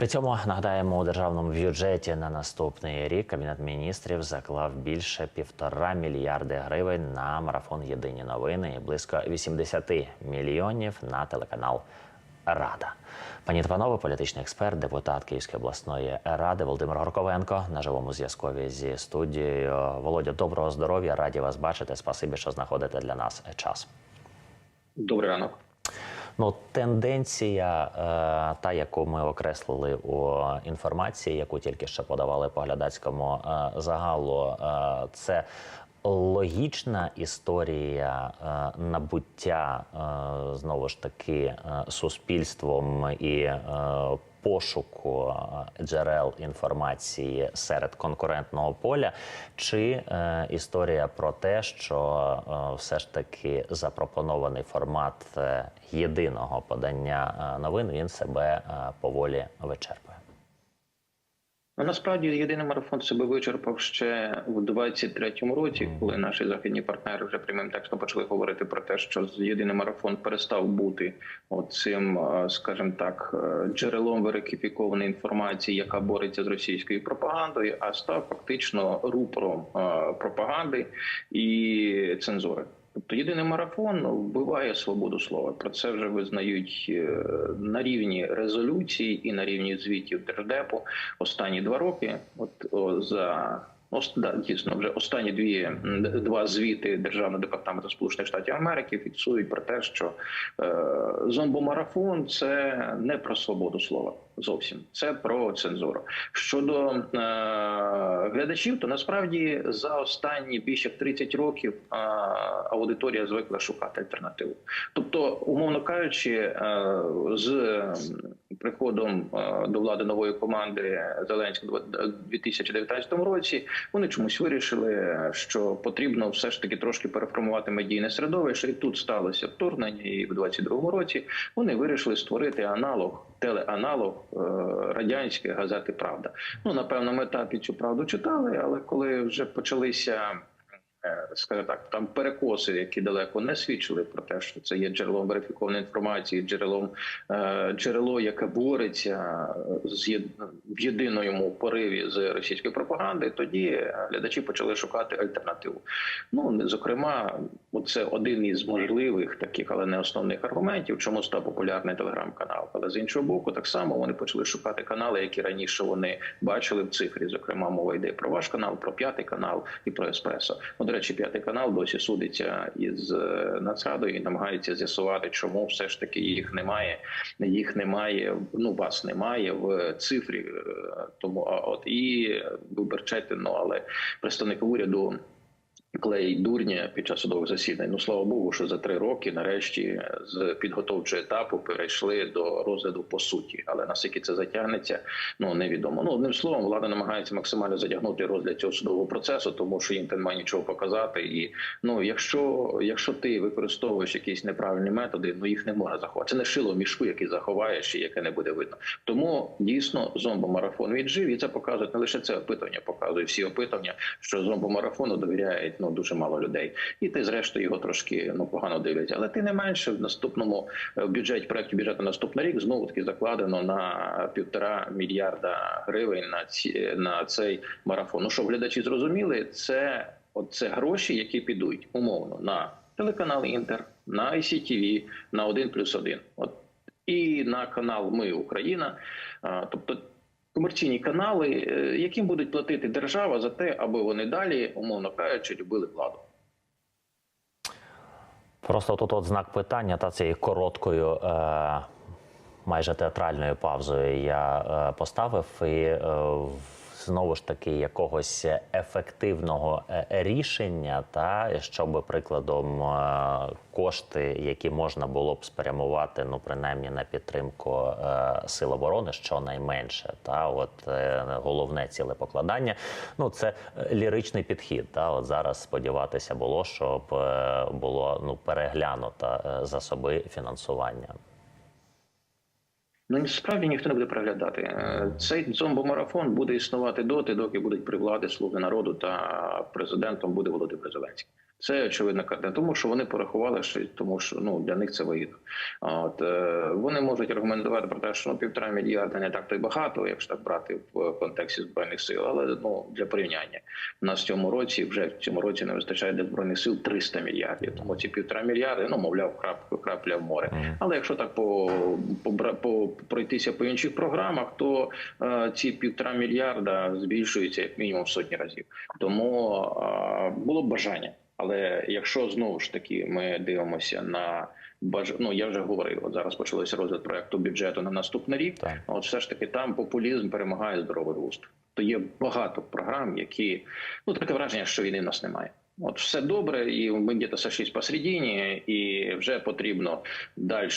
При цьому нагадаємо, у державному бюджеті на наступний рік кабінет міністрів заклав більше півтора мільярди гривень на марафон Єдині новини і близько 80 мільйонів на телеканал Рада. Пані та панове, політичний експерт, депутат Київської обласної ради Володимир Горковенко на живому зв'язкові зі студією. Володя, доброго здоров'я! Раді вас бачити. Спасибі, що знаходите для нас час. Добрий ранок. Ну, тенденція, е, та яку ми окреслили у інформації, яку тільки що подавали по глядацькому е, загалу, е, це логічна історія набуття знову ж таки суспільством і пошуку е, джерел інформації серед конкурентного поля, чи е, історія про те, що е, все ж таки запропонований формат е, єдиного подання е, новин він себе поволі вичерпує. Ну, насправді єдиний марафон себе вичерпав ще у 23-му році, коли наші західні партнери вже прямим текстом почали говорити про те, що єдиний марафон перестав бути оцим, е, скажімо так, е, джерелом верифікованої інформації, яка бореться з російською пропагандою, а став фактично рупором е, пропаганди і цензури. Тобто єдиний марафон вбиває свободу слова. Про це вже визнають е, на рівні резолюції і на рівні звітів держдепу останні два роки. От о, за да, дійсно вже останні дві два звіти Державного департаменту Сполучених Штатів Америки фіксують про те, що е, зомбомарафон це не про свободу слова. Зовсім це про цензуру. Щодо е, глядачів, то насправді за останні більше як 30 років е, аудиторія звикла шукати альтернативу. Тобто, умовно кажучи, з приходом е, до влади нової команди Зеленського у 2019 році вони чомусь вирішили, що потрібно все ж таки трошки переформувати медійне середовище. І тут сталося вторгнення, і в 2022 році вони вирішили створити аналог, телеаналог е, радянської газети Правда. Ну на певному етапі цю правду читали, але коли вже почалися. Е, Скажімо так, там перекоси, які далеко не свідчили про те, що це є джерелом верифікованої інформації, джерелом е, джерело, яке бореться з в єдиному пориві з російської пропаганди. Тоді глядачі почали шукати альтернативу. Ну зокрема, це один із можливих таких, але не основних аргументів, чому став популярний телеграм-канал. Але з іншого боку, так само вони почали шукати канали, які раніше вони бачили в цифрі. Зокрема, мова йде про ваш канал, про п'ятий канал і про еспресо. Ну, до речі, п'ятий канал досі судиться із е, Нацрадою і намагається з'ясувати, чому все ж таки їх немає. Їх немає. Ну вас немає в цифрі. Е, Тому от і виборчайте, ну але представник уряду. Клей дурня під час судових засідань. Ну слава Богу, що за три роки нарешті з підготовчого етапу перейшли до розгляду по суті. Але наскільки це затягнеться, ну невідомо. Ну одним словом, влада намагається максимально затягнути розгляд цього судового процесу, тому що їм немає нічого показати. І ну, якщо якщо ти використовуєш якісь неправильні методи, ну їх не можна заховати. Це не шило в мішку, який заховаєш і яке не буде видно. Тому дійсно зомбомарафон віджив, і це показує не лише це опитування, показує всі опитування, що зомбомарафону довіряють ну дуже мало людей, і ти зрештою його трошки ну погано дивляться. Але ти не менше в наступному е, в бюджеті проекті бюджету на наступний рік знову таки закладено на півтора мільярда гривень на ці на цей марафон. Ну щоб глядачі зрозуміли, це от гроші, які підуть умовно на телеканал Інтер, на ICTV, на 1 плюс 1. От і на канал Ми Україна. Тобто комерційні канали, е, яким будуть платити держава за те, аби вони далі, умовно кажучи, любили владу. Просто тут от знак питання та цією короткою, е, майже театральною павзою я е, поставив і е, знову ж таки якогось ефективного е, рішення, та щоб прикладом е, кошти, які можна було б спрямувати, ну принаймні на підтримку е, сил оборони, щонайменше, та от головне цілепокладання. Ну це ліричний підхід. Та от зараз сподіватися було, щоб було ну переглянуто засоби фінансування. Ну справді ніхто не буде переглядати. Е, Цей зомбомарафон буде існувати доти, доки будуть при владі слуги народу та президентом буде Володимир Зеленський. Це очевидна картина, тому що вони порахували, що тому що ну для них це вигідно. От е, вони можуть аргументувати про те, що ну півтора мільярда не так то й багато, якщо так брати в контексті збройних сил. Але ну для порівняння у нас в цьому році вже в цьому році не вистачає для збройних сил 300 мільярдів. Тому ці півтора мільярди, ну мовляв, крапка крапля в море. Але якщо так по, по, по пройтися по інших програмах, то е, ці півтора мільярда збільшуються як мінімум в сотні разів. Тому е, було б бажання. Але якщо знову ж таки ми дивимося на баж... ну я вже говорив, от зараз почалося розгляд проекту бюджету на наступний рік. Так. От все ж таки там популізм перемагає здоровий глузд. То є багато програм, які ну таке враження, що війни в нас немає. От все добре, і ми десь сошлись посередині, і вже потрібно далі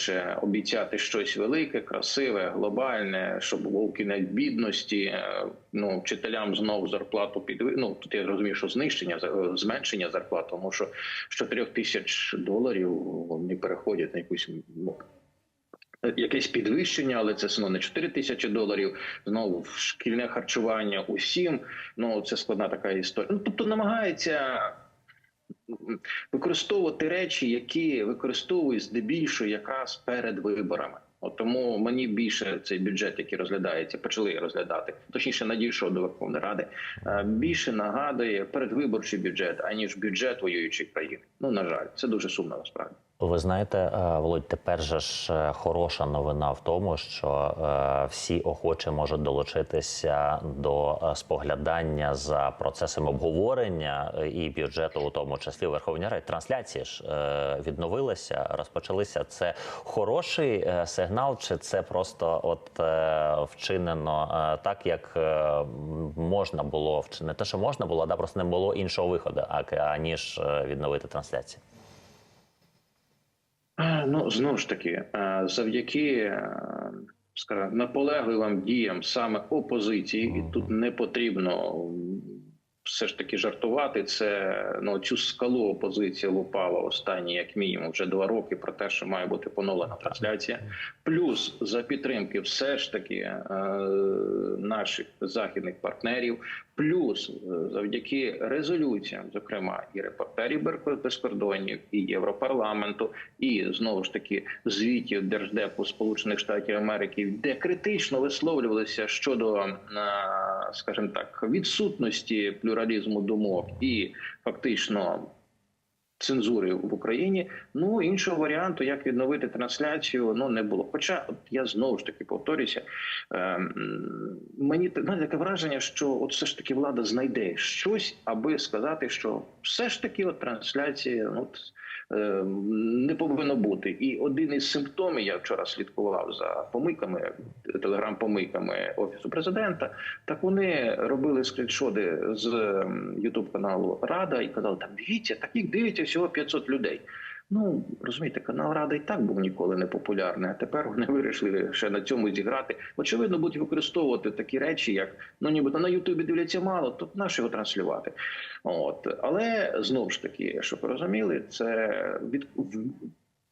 обіцяти щось велике, красиве, глобальне, щоб був кінець бідності. е, Ну вчителям знову зарплату підви... Ну, тут я розумію, що знищення за- зменшення зарплат, тому що з 4 тисяч доларів вони переходять на якусь ну, якесь підвищення, але це одно не 4 тисячі доларів. Знову шкільне харчування усім. Ну це складна така історія. Ну тобто намагається використовувати речі, які використовують здебільшого якраз перед виборами. От тому мені більше цей бюджет, який розглядається, почали розглядати, точніше надійшов до Верховної Ради. е, Більше нагадує передвиборчий бюджет, аніж бюджет воюючої країни. Ну на жаль, це дуже сумно насправді. Ви знаєте, е, Володь, тепер же ж е, хороша новина в тому, що е, всі охочі можуть долучитися до споглядання за процесом обговорення і бюджету, у тому числі Верховній Раді. Трансляції ж відновилися, розпочалися. Це хороший сигнал, чи це просто от вчинено так, як можна було вчинити? Те, що можна було, да просто не було іншого виходу, аніж відновити трансляції. Ну знову ж таки, завдяки е, скажімо, наполегливим діям саме опозиції, і тут не потрібно все ж таки жартувати. Це ну цю скалу опозиція лупала останні, як мінімум, вже два роки про те, що має бути поновлена трансляція. Плюс за підтримки, все ж таки е, наших західних партнерів. Плюс е, завдяки резолюціям, зокрема і репортерів Бер- без кордонів, і Європарламенту, і знову ж таки звітів Держдепу Сполучених Штатів Америки, де критично висловлювалися щодо, е, скажімо так, відсутності плюралізму думок. І фактично цензури в Україні. Ну іншого варіанту, як відновити трансляцію, ну не було. Хоча от я знову ж таки повторюся, ем, мені та- таке враження, що от все ж таки влада знайде щось, аби сказати, що все ж таки от трансляції ну, от, ем, не повинно бути. І один із симптомів, я вчора слідкував за помийками, телеграм-помийками офісу президента. Так вони робили скріншоти з Ютуб каналу Рада і казали, там дивіться, таких дивиться всього 500 людей. Ну розумієте, канал Рада і так був ніколи не популярний. А тепер вони вирішили ще на цьому зіграти. Очевидно, будуть використовувати такі речі, як ну нібито на Ютубі дивляться мало, то наше його транслювати. От але знову ж таки, щоб розуміли, це від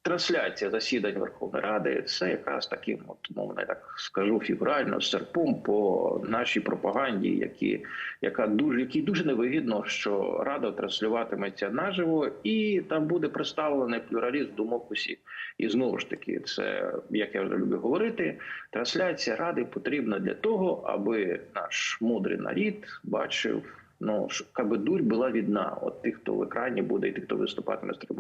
трансляція засідань Верховної Ради. Це якраз таким, от мовно так скажу фігурально, серпом по нашій пропаганді, які яка дуже який дуже невигідно, що рада транслюватиметься наживо, і там буде представлений плюралізм думок усіх. І знову ж таки, це як я вже люблю говорити, трансляція ради потрібна для того, аби наш мудрий нарід бачив. Ну, аби дурь була відна, от тих, хто в екрані буде, і тих, хто виступатиме з трибуни.